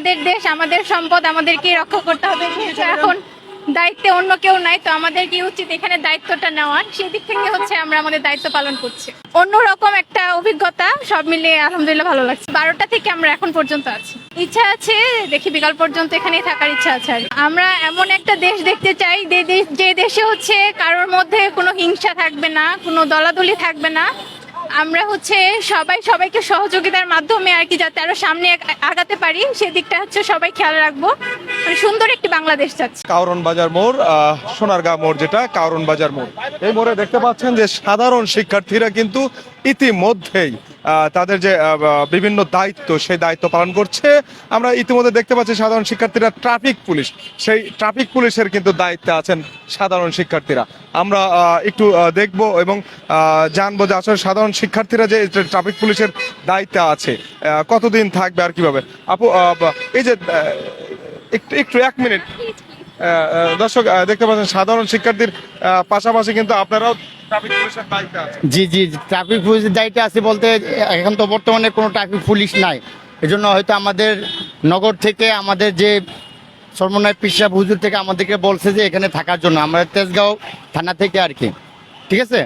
আমাদের দেশ, আমাদের সম্পদ আমাদেরকেই রক্ষা করতে হবে। এখন দায়িত্বে অন্য কেউ নাই, তো আমাদের কি উচিত এখানে দায়িত্বটা নেওয়ার। সেই দিক থেকে হচ্ছে আমরা আমাদের দায়িত্ব পালন করছি। অন্যরকম একটা অভিজ্ঞতা, সব মিলিয়ে আলহামদুলিল্লাহ ভালো লাগছে। বারোটা থেকে আমরা এখন পর্যন্ত আছি। ইচ্ছা আছে, দেখি বিকাল পর্যন্ত এখানেই থাকার ইচ্ছা আছে আর আমরা এমন একটা দেশ দেখতে চাই যে দেশে হচ্ছে কারোর মধ্যে কোনো হিংসা থাকবে না, কোনো দলাদলি থাকবে না। আমরা হচ্ছে সবাই সবাইকে সহযোগিতার মাধ্যমে আর কি যাতে আরও সামনে আগ- আগাতে পারি, সেদিকটা হচ্ছে সবাই খেয়াল রাখব। মানে সুন্দর একটি বাংলাদেশ চাচ্ছি কাউরন বাজার মোড় সোনারগাঁ মোড় যেটা, কাউরন বাজার মোড়। এই মোড়ে দেখতে পাচ্ছেন যে সাধারণ শিক্ষার্থীরা কিন্তু ইতিমধ্যেই তাদের যে বিভিন্ন দায়িত্ব, সেই দায়িত্ব পালন করছে। আমরা ইতিমধ্যে দেখতে পাচ্ছি সাধারণ শিক্ষার্থীরা ট্রাফিক পুলিশ, সেই ট্রাফিক পুলিশের কিন্তু দায়িত্বে আছেন সাধারণ শিক্ষার্থীরা। আমরা একটু দেখব এবং জানব যে আসলে সাধারণ শিক্ষার্থীরা যে ট্রাফিক পুলিশের দায়িত্বে আছে কতদিন থাকবে আর কীভাবে? আপু এই যে একটু একটু এক মিনিট। দর্শক দেখতে পাচ্ছেন, সাধারণ শিক্ষার্থীর পাশাপাশি কিন্তু আপনারাও জি জি ট্রাফিক পুলিশের দায়িত্বে আছে বলতে এখন তো বর্তমানে কোনো ট্রাফিক পুলিশ নাই। এজন্য হয়তো আমাদের নগর থেকে আমাদের যে সর্বনয় পিসাব হুজুর থেকে আমাদেরকে বলছে যে এখানে থাকার জন্য। আমাদের তেজগাঁও থানা থেকে আর কি। ঠিক আছে।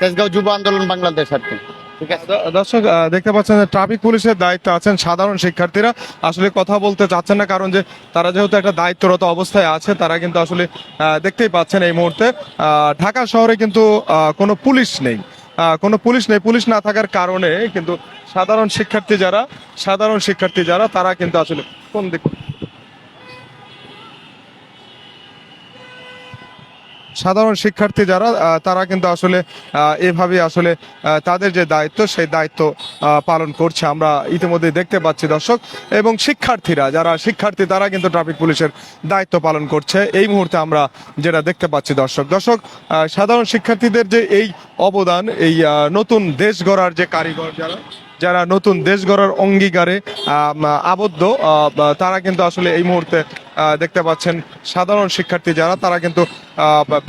তেজগাঁও যুব আন্দোলন বাংলাদেশ আর কি। ঠিক আছে। দর্শক দেখতে পাচ্ছেন ট্রাফিক পুলিশের দায়িত্বে আছেন সাধারণ শিক্ষার্থীরা। আসলে কথা বলতে চাচ্ছেন না, কারণ যে তারা যেহেতু একটা দায়িত্বরত অবস্থায় আছে, তারা কিন্তু আসলে দেখতেই পাচ্ছেন এই মুহূর্তে। ঢাকা শহরে কিন্তু কোনো পুলিশ নেই। কোনো পুলিশ নেই। পুলিশ না থাকার কারণে কিন্তু সাধারণ শিক্ষার্থী যারা, সাধারণ শিক্ষার্থী যারা, তারা কিন্তু আসলে কোন দিক সাধারণ শিক্ষার্থী যারা তারা কিন্তু আসলে এভাবে আসলে তাদের যে দায়িত্ব, সেই দায়িত্ব পালন করছে। আমরা ইতিমধ্যে দেখতে পাচ্ছি দর্শক, এবং শিক্ষার্থীরা, যারা শিক্ষার্থী, তারা কিন্তু ট্রাফিক পুলিশের দায়িত্ব পালন করছে। এই মুহূর্তে আমরা যেটা দেখতে পাচ্ছি দর্শক দর্শক সাধারণ শিক্ষার্থীদের যে এই অবদান, এই নতুন দেশ গড়ার যে কারিগর যারা যারা নতুন দেশ গড়ার অঙ্গীকারে আবদ্ধ তারা কিন্তু আসলে এই মুহূর্তে দেখতে পাচ্ছেন সাধারণ শিক্ষার্থী যারা, তারা কিন্তু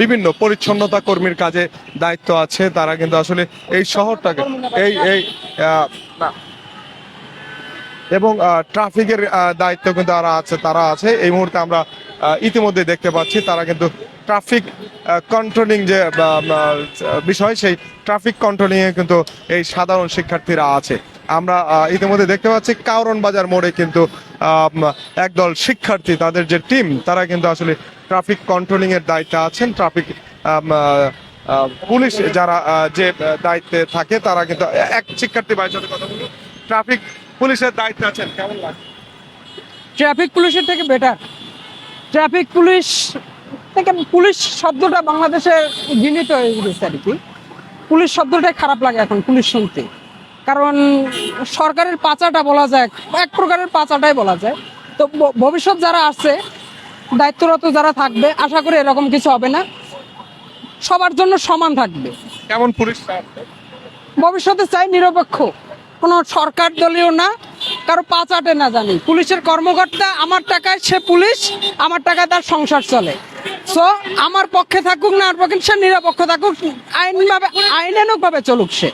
বিভিন্ন পরিচ্ছন্নতা কর্মীর কাজে দায়িত্ব আছে। তারা কিন্তু আসলে এই শহরটাকে, এই এই এবং ট্রাফিকের দায়িত্ব কিন্তু তারা আছে তারা আছে। এই মুহূর্তে আমরা ইতিমধ্যে দেখতে পাচ্ছি, তারা কিন্তু ট্রাফিক কন্ট্রোলিং যে আহ, আহ, বিষয় সেই ট্রাফিক কন্ট্রোলিং এ কিন্তু এই সাধারণ শিক্ষার্থীরা আছে। আমরা ইতিমধ্যে দেখতে পাচ্ছি কাউরন বাজার মোড়ে কিন্তু একদল শিক্ষার্থী তাদের যে টিম তারা কিন্তু আসলে ট্রাফিক কন্ট্রোলিং এর দায়িত্বে আছেন। ট্রাফিক পুলিশ যারা যে দায়িত্বে থাকে তারা কিন্তু এক শিক্ষার্থী ভাইয়ের সাথে কথা বলব ট্রাফিক পুলিশের দায়িত্বে আছেন কেমন লাগে ট্রাফিক পুলিশের থেকে বেটার ট্রাফিক পুলিশ থেকে পুলিশ শব্দটা বাংলাদেশে ঘৃণিত হয়ে গেছে আর কি। পুলিশ শব্দটাই খারাপ লাগে এখন পুলিশ শুনতে। কারণ সরকারের পাচাটা বলা যায় এক প্রকারের পাচাটাই বলা যায়। তো ভবিষ্যৎ যারা আছে দায়িত্বরত যারা থাকবে আশা করি এরকম কিছু হবে না। সবার জন্য সমান থাকবে। কেমন পুলিশ ভবিষ্যতে চাই নিরপেক্ষ। কোনো সরকার দলীয় না কারও পা চাটে না জানি। পুলিশের কর্মকর্তা আমার টাকায় সে পুলিশ আমার টাকায় তার সংসার চলে। সো আমার পক্ষে থাকুক না আর পক্ষে সে নিরপেক্ষ থাকুক আইনভাবে আইনানুক ভাবে চলুক সে।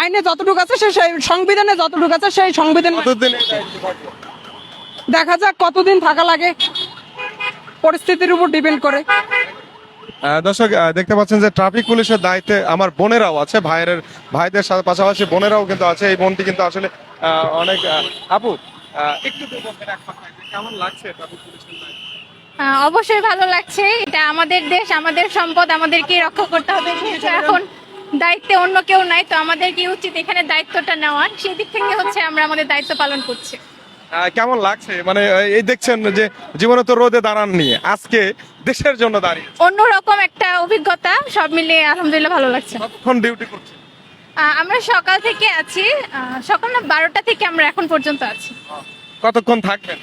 আইনে যতটুকু আছে সে সেই সংবিধানে যতটুকু আছে সেই সংবিধান? দেখা যাক কতদিন থাকা লাগে। পরিস্থিতির উপর ডিপেন্ড করে। দর্শক দেখতে পাচ্ছেন যে ট্রাফিক পুলিশের দায়িত্বে আমার বোনেরাও আছে ভাইয়ের ভাইদের সাথে পাশাপাশি বোনেরাও কিন্তু আছে। এই বোনটি কিন্তু আসলে অনেক আপু একটু কেমন লাগছে ট্রাফিক পুলিশের অবশ্যই ভালো লাগছে। এটা আমাদের দেশ আমাদের সম্পদ আমাদেরকেই রক্ষা করতে হবে। এখন দায়িত্বে অন্য কেউ নাই তো আমাদের কি উচিত এখানে দায়িত্বটা নেওয়ার। সেই দিক থেকে হচ্ছে আমরা আমাদের দায়িত্ব পালন করছি। কেমন লাগছে? মানে এই দেখছেন যে জীবনে তো রোদে দাঁড়ান নিয়ে আজকে দেশের জন্য দাঁড়িয়ে অন্যরকম একটা অভিজ্ঞতা সব মিলিয়ে আলহামদুলিল্লাহ ভালো লাগছে। কতক্ষণ ডিউটি করছে আহ, আমরা সকাল থেকে আছি সকাল না বারোটা থেকে আমরা এখন পর্যন্ত আছি। কতক্ষণ থাকবেন?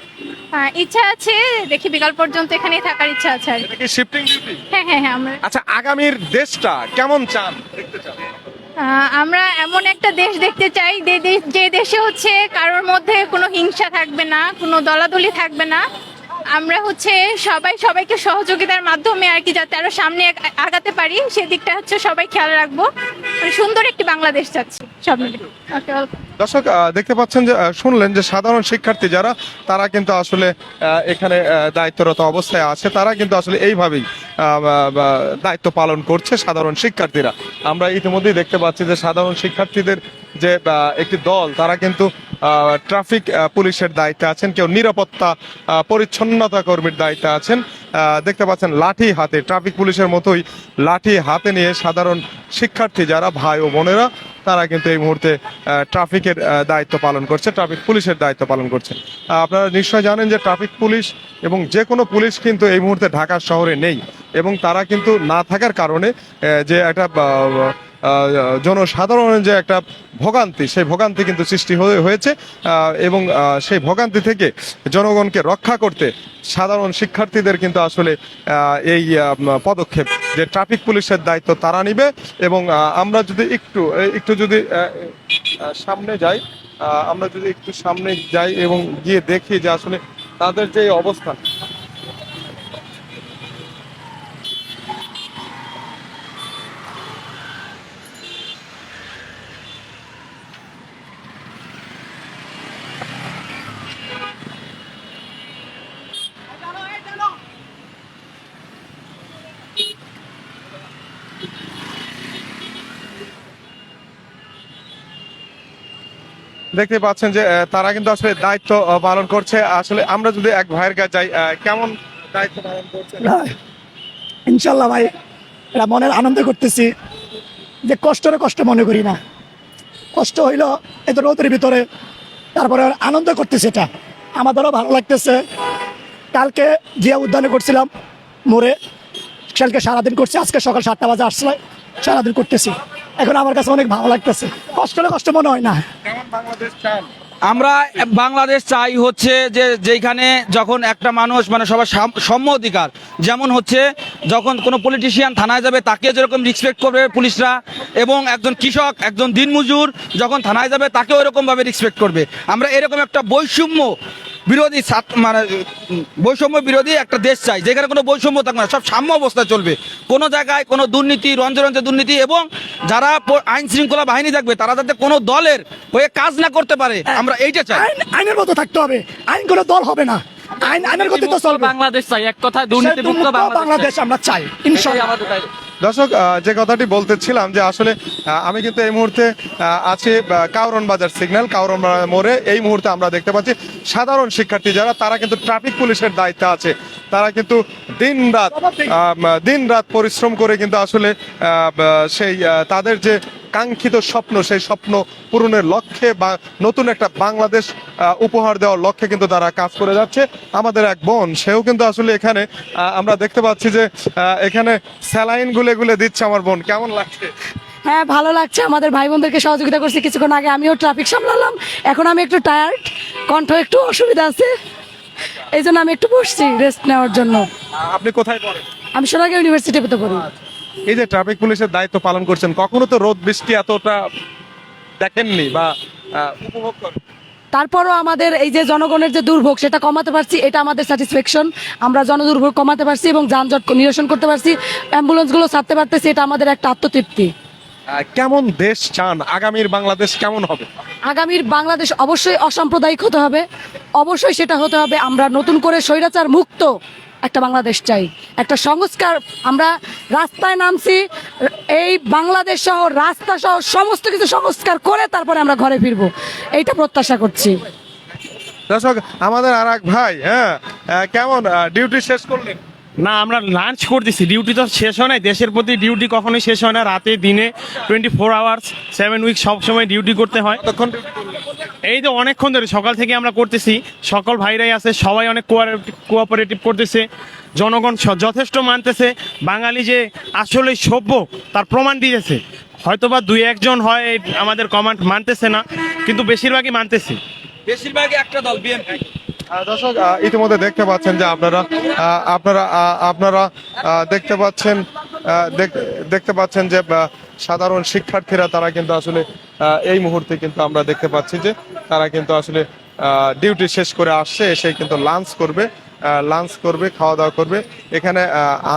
ইচ্ছা আছে দেখি বিকাল পর্যন্ত এখানেই থাকার ইচ্ছা আছে আর কি। এটা কি শিফটিং ডিউটি হ্যাঁ হ্যাঁ হ্যাঁ আমরা আচ্ছা আগামীর দেশটা কেমন চান দেখতে চান? আহ, আমরা এমন একটা দেশ দেখতে চাই যে দেশ- যে দেশে হচ্ছে কারোর মধ্যে কোনো হিংসা থাকবে না কোনো দলাদলি থাকবে না। আমরা হচ্ছে সবাই সবাইকে সহযোগিতার মাধ্যমে আর কি যাতে আরও সামনে আগ- আগাতে পারি সেদিকটা হচ্ছে সবাই খেয়াল রাখব। মানে সুন্দর একটি বাংলাদেশ চাচ্ছি সব মিলে। ওকে দর্শক দেখতে পাচ্ছেন যে শুনলেন যে সাধারণ শিক্ষার্থী যারা, তারা কিন্তু আসলে এখানে দায়িত্বরত অবস্থায় আছে। তারা কিন্তু আসলে এইভাবেই দায়িত্ব পালন করছে সাধারণ শিক্ষার্থীরা। আমরা ইতিমধ্যেই দেখতে পাচ্ছি যে, সাধারণ শিক্ষার্থীদের যে একটি দল, তারা কিন্তু ট্রাফিক পুলিশের দায়িত্বে আছেন। কেউ নিরাপত্তা পরিচ্ছন্নতা কর্মীর দায়িত্বে আছেন। দেখতে পাচ্ছেন লাঠি হাতে, ট্রাফিক পুলিশের মতোই লাঠি হাতে নিয়ে সাধারণ শিক্ষার্থী যারা, ভাই ও বোনেরা তারা কিন্তু এই মুহূর্তে ট্রাফিকের দায়িত্ব পালন করছে, ট্রাফিক পুলিশের দায়িত্ব পালন করছে। আপনারা নিশ্চয় জানেন যে ট্রাফিক পুলিশ এবং যে কোনো পুলিশ কিন্তু এই মুহূর্তে ঢাকা শহরে নেই এবং তারা কিন্তু না থাকার কারণে যে একটা জনসাধারণের যে একটা ভোগান্তি, সেই ভোগান্তি কিন্তু সৃষ্টি হয়ে- হয়েছে। এবং সেই ভোগান্তি থেকে জনগণকে রক্ষা করতে সাধারণ শিক্ষার্থীদের কিন্তু আসলে এই পদক্ষেপ যে ট্রাফিক পুলিশের দায়িত্ব তারা নিবে। এবং আমরা যদি একটু একটু যদি সামনে যাই আমরা যদি একটু সামনে যাই এবং গিয়ে দেখি যে আসলে তাদের যে অবস্থান দেখতে পাচ্ছেন যে তারা কিন্তু আসলে দায়িত্ব পালন করছে। আসলে আমরা যদি এক ভাইয়ের কাছে যাই কেমন দায়িত্ব পালন করছে? ইনশাল্লাহ ভাই, এটা মনের আনন্দ করতেছি যে কষ্টরে কষ্ট মনে করি না। কষ্ট হইল এত রোদের ভিতরে, তারপরে আনন্দ করতেছি এটা। আমাদেরও ভালো লাগতেছে। কালকে জিয়া উদ্যানে করছিলাম, মোড়ে। কালকে সারাদিন করছি, আজকে সকাল সাতটা বাজে আসলে সারাদিন করতেছি। এখন আমার কাছে অনেক ভালো লাগতেছে। কষ্ট হলে কষ্ট মনে হয় না। কেমন বাংলাদেশ চান? আমরা বাংলাদেশ চাই হচ্ছে যে যেখানে যখন একটা মানুষ মানে সবার সাম- সম্য অধিকার যেমন হচ্ছে যখন কোনো পলিটিশিয়ান থানায় যাবে তাকে যেরকম রেসপেক্ট করবে পুলিশরা এবং একজন কৃষক একজন দিনমজুর যখন থানায় যাবে তাকেও এরকমভাবে রেসপেক্ট করবে। আমরা এরকম একটা বৈষম্য বিরোধী মানে বৈষম্য বিরোধী একটা দেশ চাই যেখানে কোনো বৈষম্য থাকবে না সব সাম্য অবস্থায় চলবে। কোনো জায়গায় কোনো দুর্নীতি রঞ্জে রঞ্জে দুর্নীতি এবং যারা আইন শৃঙ্খলা বাহিনী থাকবে তারা যাতে কোনো দলের হয়ে কাজ না করতে পারে আমরা এইটা চাই। আইনের মতো থাকতে হবে। আইন কোনো দল হবে না। আইন আইনের গতি তো চলবে। বাংলাদেশ চাই এক কথায় দুর্নীতিমুক্ত দুর্নীতিমুক্ত বাংলাদেশ আমরা চাই দায়িত্ব। দর্শক যে কথাটি বলতেছিলাম যে আসলে আমি কিন্তু এই মুহূর্তে আছি কাউরন বাজার সিগন্যাল, কাউরন মোড়ে। এই মুহূর্তে আমরা দেখতে পাচ্ছি সাধারণ শিক্ষার্থী যারা, তারা কিন্তু ট্রাফিক পুলিশের দায়িত্বে আছে। তারা কিন্তু দিন রাত দিন রাত পরিশ্রম করে কিন্তু আসলে সেই তাদের যে কাঙ্ক্ষিত স্বপ্ন সেই স্বপ্ন পূরণের লক্ষ্যে বা নতুন একটা বাংলাদেশ উপহার দেওয়ার লক্ষ্যে কিন্তু তারা কাজ করে যাচ্ছে। আমাদের এক বোন সেও কিন্তু আসলে এখানে আমরা দেখতে পাচ্ছি যে এখানে স্যালাইন গুলে গুলে দিচ্ছে আমার বোন। কেমন লাগছে? হ্যাঁ ভালো লাগছে। আমাদের ভাই বোনদেরকে সহযোগিতা করছি। কিছুক্ষণ আগে আমিও ট্রাফিক সামলালাম। এখন আমি একটু টায়ার্ড কণ্ঠ একটু অসুবিধা আছে। এই জন্য আমি একটু বসছি রেস্ট নেওয়ার জন্য। আপনি কোথায় পড়েন? আমি সোনাগে ইউনিভার্সিটিতে পড়ি। এই যে ট্রাফিক পুলিশের দায়িত্ব পালন করছেন কখনো তো রোদ বৃষ্টি এতটা দেখেননি বা উপভোগ করেন তারপরও আমাদের এই যে জনগণের যে দুর্ভোগ সেটা কমাতে পারছি এটা আমাদের স্যাটিসফ্যাকশন আমরা জনদুর্ভোগ কমাতে পারছি এবং যানজট নিরসন করতে পারছি। অ্যাম্বুলেন্সগুলো ছাড়তে পারতেছি এটা আমাদের একটা আত্মতৃপ্তি। কেমন দেশ চান? আগামীর বাংলাদেশ কেমন হবে? আগামীর বাংলাদেশ অবশ্যই অসাম্প্রদায়িক হতে হবে। অবশ্যই সেটা হতে হবে আমরা নতুন করে স্বৈরাচার মুক্ত একটা বাংলাদেশ চাই। একটা সংস্কার, আমরা রাস্তায় নামছি, এই বাংলাদেশ সহ, রাস্তা সহ সমস্ত কিছু সংস্কার করে তারপরে আমরা ঘরে ফিরবো। এইটা প্রত্যাশা করছি। দর্শক, আমাদের আর ভাই হ্যাঁ কেমন ডিউটি শেষ করলেন? না, আমরা লাঞ্চ করতেছি। ডিউটি তো শেষ হয় না দেশের প্রতি ডিউটি কখনোই শেষ হয় না। রাতে, দিনে twenty four hours seven week সবসময় ডিউটি করতে হয়। তখন এই তো অনেকক্ষণ ধরে সকাল থেকে আমরা করতেছি। সকল ভাইরাই আছে, সবাই অনেক কোঅপারেটিভ করতেছে। জনগণ যথেষ্ট মানতেছে। বাঙালি যে আসলে সভ্য, তার প্রমাণ দিয়েছে। হয়তোবা দুই একজন হয় আমাদের কমান্ড মানতেছে না, কিন্তু বেশিরভাগই মানতেছে। বেশিরভাগই একটা দল বিএনপি দর্শক ইতিমধ্যে দেখতে পাচ্ছেন যে আপনারা আপনারা আপনারা দেখতে পাচ্ছেন দেখতে পাচ্ছেন যে সাধারণ শিক্ষার্থীরা তারা কিন্তু আসলে এই মুহূর্তে কিন্তু আমরা দেখতে পাচ্ছি যে তারা কিন্তু আসলে ডিউটি শেষ করে আসছে এসে কিন্তু লাঞ্চ করবে। লাঞ্চ করবে, খাওয়া দাওয়া করবে। এখানে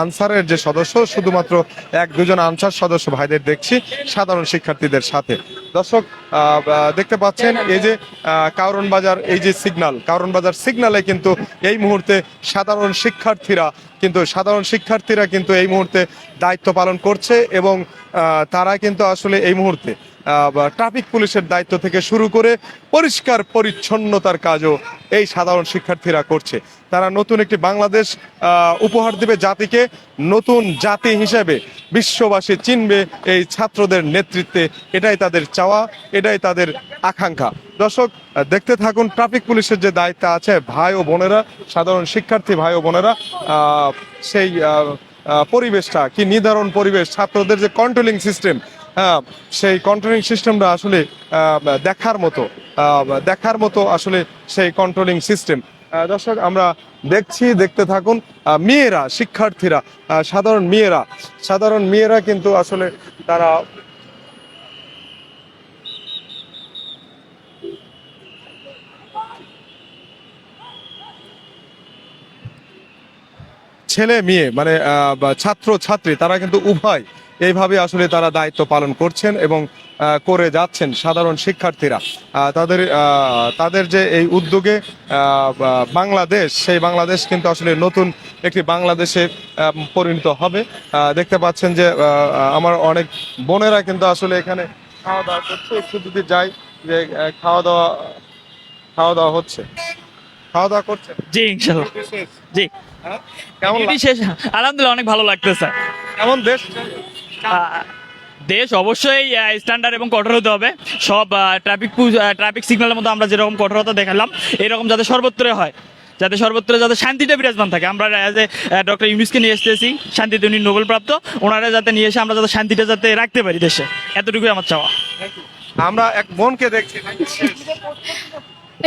আনসারের যে সদস্য, শুধুমাত্র এক দুজন আনসার সদস্য ভাইদের দেখছি, সাধারণ শিক্ষার্থীদের সাথে। দর্শক দেখতে পাচ্ছেন, এই যে কারণ বাজার, এই যে সিগনাল কারণ বাজার সিগনালে কিন্তু এই মুহূর্তে সাধারণ শিক্ষার্থীরা, কিন্তু সাধারণ শিক্ষার্থীরা কিন্তু এই মুহূর্তে দায়িত্ব পালন করছে এবং তারা কিন্তু আসলে এই মুহূর্তে ট্রাফিক পুলিশের দায়িত্ব থেকে শুরু করে পরিষ্কার পরিচ্ছন্নতার কাজও এই সাধারণ শিক্ষার্থীরা করছে। তারা নতুন একটি বাংলাদেশ উপহার দেবে জাতিকে, নতুন জাতি হিসেবে বিশ্ববাসী চিনবে এই ছাত্রদের নেতৃত্বে। এটাই তাদের চাওয়া, এটাই তাদের আকাঙ্ক্ষা। দর্শক দেখতে থাকুন ট্রাফিক পুলিশের যে দায়িত্ব আছে ভাই ও বোনেরা, সাধারণ শিক্ষার্থী ভাই ও বোনেরা সেই পরিবেশটা, কি নির্ধারণ পরিবেশ, ছাত্রদের যে কন্ট্রোলিং সিস্টেম সেই কন্ট্রোলিং সিস্টেমটা আসলে দেখার মতো দেখার মতো আসলে সেই কন্ট্রোলিং সিস্টেম দর্শক, আমরা দেখছি, দেখতে থাকুন মেয়েরা, শিক্ষার্থীরা সাধারণ মেয়েরা সাধারণ মেয়েরা কিন্তু আসলে তারা ছেলে, মেয়ে মানে ছাত্র, ছাত্রী, তারা কিন্তু উভয় এইভাবে আসলে তারা দায়িত্ব পালন করছেন এবং করে যাচ্ছেন সাধারণ শিক্ষার্থীরা। তাদের তাদের যে এই উদ্যোগে বাংলাদেশ সেই বাংলাদেশ কিন্তু আসলে নতুন একটি বাংলাদেশে পরিণত হবে। দেখতে পাচ্ছেন যে আমার অনেক বোনেরা কিন্তু আসলে এখানে খাওয়া দাওয়া করছে। একটু যদি যাই যে খাওয়া দাওয়া খাওয়া দাওয়া হচ্ছে। খাওয়া দাওয়া করছে? জি ইনশাল্লাহ। জি। হ্যাঁ? কেমন শেষ? আলহামদুলিল্লাহ অনেক ভালো লাগতেছে। কেমন দেশ? দেশ অবশ্যই স্ট্যান্ডার্ড এবং কঠোর হতে হবে। সব ট্রাফিক ট্রাফিক সিগন্যালের মধ্যে আমরা যেরকম কঠোরতা দেখালাম এরকম যাতে সর্বত্র হয়। যাতে সর্বত্র যাতে শান্তিটা বিরাজমান থাকে। আমরা অ্যাজ এ ডক্টর ইউনুসকে নিয়ে এসেছি শান্তিতে উনি নোবেল প্রাপ্ত ওনারা যাতে নিয়ে এসে আমরা যাতে শান্তিটা যাতে রাখতে পারি দেশে। এতটুকুই আমার চাওয়া। আমরা এক বোনকে দেখছি।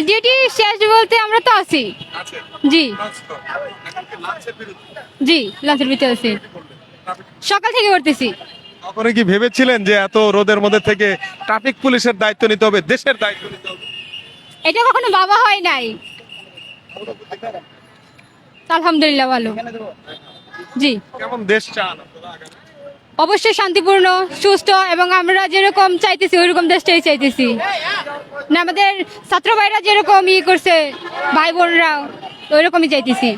ডিউটি শেষ বলতে আমরা তো আছি। জি। জি লাঞ্চের ভিতরে আছি। সকাল থেকে করতেছি। কখনো কি ভেবেছিলেন যে এত রোদের মধ্যে থেকে ট্রাফিক পুলিশের দায়িত্ব নিতে হবে দেশের দায়িত্ব নিতে হবে? এটা কখনো বাবা হয় নাই। আলহামদুলিল্লাহ ভালো। জি। কেমন দেশ চান অবশ্যই শান্তিপূর্ণ সুস্থ এবং আমরা যেরকম চাইতেছি ওইরকম দেশটাই চাইতেছি। না আমাদের ছাত্র ভাইরা যেরকম ই করছে ভাই বোনরা ওইরকমই চাইতেছি।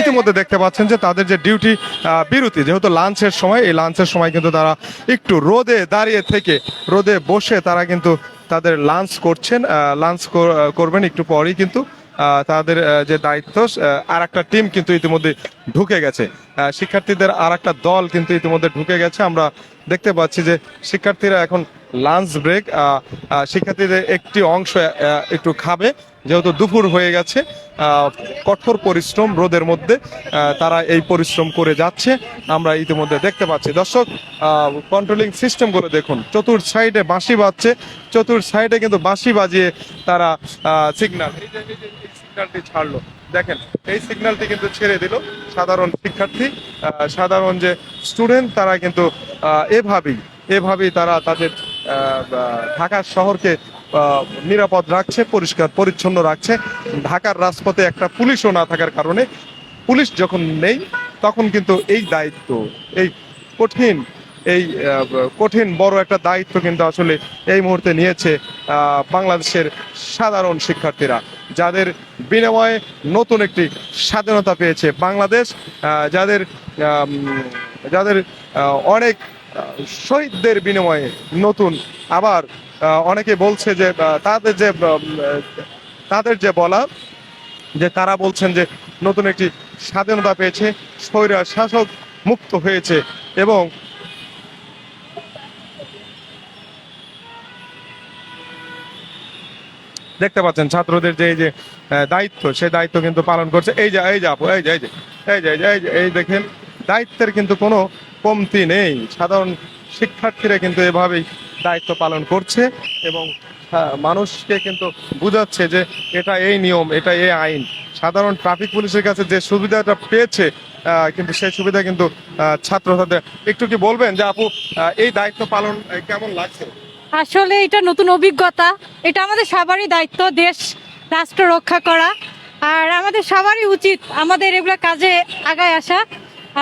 ইতিমধ্যে দেখতে পাচ্ছেন যে তাদের যে ডিউটি বিরতি, যেহেতু লাঞ্চের সময়, এই লাঞ্চের সময় কিন্তু তারা একটু রোদে দাঁড়িয়ে থেকে, রোদে বসে তারা কিন্তু তাদের লাঞ্চ করছেন লাঞ্চ করবেন একটু পরেই কিন্তু তাদের যে দায়িত্ব আর একটা টিম কিন্তু ইতিমধ্যে ঢুকে গেছে। শিক্ষার্থীদের আর একটা দল কিন্তু ইতিমধ্যে ঢুকে গেছে। আমরা দেখতে পাচ্ছি যে শিক্ষার্থীরা এখন লাঞ্চ ব্রেক শিক্ষার্থীদের একটি অংশ একটু খাবে। যেহেতু দুপুর হয়ে গেছে কঠোর পরিশ্রম রোদের মধ্যে তারা এই পরিশ্রম করে যাচ্ছে। আমরা ইতিমধ্যে দেখতে পাচ্ছি। দর্শক কন্ট্রোলিং সিস্টেম সিস্টেমগুলো দেখুন। চতুর সাইডে বাঁশি বাজছে। চতুর সাইডে কিন্তু বাঁশি বাজিয়ে তারা সিগন্যাল সিগন্যালটি ছাড়লো। দেখেন, এই সিগন্যালটি কিন্তু ছেড়ে দিল সাধারণ শিক্ষার্থী। সাধারণ যে স্টুডেন্ট, তারা কিন্তু এভাবেই এভাবেই তারা তাদের ঢাকার শহরকে নিরাপদ রাখছে, পরিষ্কার, পরিচ্ছন্ন রাখছে। ঢাকার রাজপথে একটা পুলিশও না থাকার কারণে পুলিশ যখন নেই, তখন কিন্তু এই দায়িত্ব, এই কঠিন এই কঠিন, বড় একটা দায়িত্ব কিন্তু আসলে এই মুহূর্তে নিয়েছে বাংলাদেশের সাধারণ শিক্ষার্থীরা, যাদের বিনিময়ে নতুন একটি স্বাধীনতা পেয়েছে বাংলাদেশ যাদের যাদের অনেক শহীদদের বিনিময়ে নতুন, আবার অনেকে বলছে যে তাদের যে তাদের যে বলা, যে তারা বলছেন যে নতুন একটি স্বাধীনতা পেয়েছে, স্বৈরা শাসক মুক্ত হয়েছে এবং দেখতে পাচ্ছেন ছাত্রদের যে এই যে দায়িত্ব সেই দায়িত্ব কিন্তু পালন করছে। এই যে এই যে আপু, এই যে এই যে এই যে এই যে এই যে, এই দেখেন, দায়িত্বের কিন্তু কোনো কমতি নেই। সাধারণ শিক্ষার্থীরা কিন্তু এভাবেই দায়িত্ব পালন করছে এবং মানুষকে কিন্তু বুঝাচ্ছে যে এটা এই নিয়ম, এটা এই আইন। সাধারণ ট্রাফিক পুলিশের কাছে যে সুবিধাটা পেয়েছে কিন্তু সেই সুবিধা কিন্তু ছাত্র ছাত্রছাত্রীরা একটু কি বলবেন যে আপু এই দায়িত্ব পালন কেমন লাগছে? আসলে এটা নতুন অভিজ্ঞতা। এটা আমাদের সবারই দায়িত্ব দেশ রাষ্ট্র রক্ষা করা। আর আমাদের সবারই উচিত আমাদের এগুলো কাজে আগায় আসা।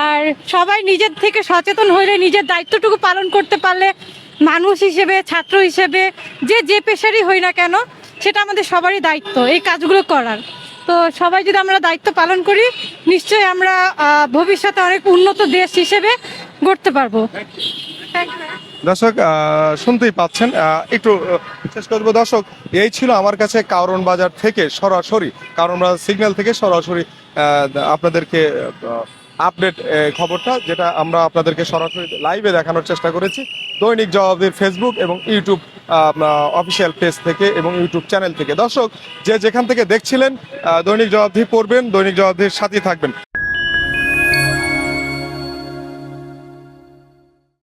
আর সবাই নিজের থেকে সচেতন হইলে নিজের দায়িত্বটুকু পালন করতে পারলে মানুষ হিসেবে ছাত্র হিসেবে যে যে পেশারই হই না কেন সেটা আমাদের সবারই দায়িত্ব এই কাজগুলো করার। তো সবাই যদি আমরা দায়িত্ব পালন করি নিশ্চয়ই আমরা ভবিষ্যতে অনেক উন্নত দেশ হিসেবে গড়তে পারব। দর্শক শুনতেই পাচ্ছেন একটু শেষ করব। দর্শক, এই ছিল আমার কাছে কারণ বাজার থেকে সরাসরি, কারণ বাজার সিগন্যাল থেকে সরাসরি আপনাদেরকে আপডেট খবরটা, যেটা আমরা আপনাদেরকে সরাসরি লাইভে দেখানোর চেষ্টা করেছি। দৈনিক জবাবদের ফেসবুক এবং ইউটিউব অফিসিয়াল পেজ থেকে এবং ইউটিউব চ্যানেল থেকে। দর্শক, যে যেখান থেকে দেখছিলেন দৈনিক জবাবদি পড়বেন, দৈনিক জবাবদির সাথেই থাকবেন।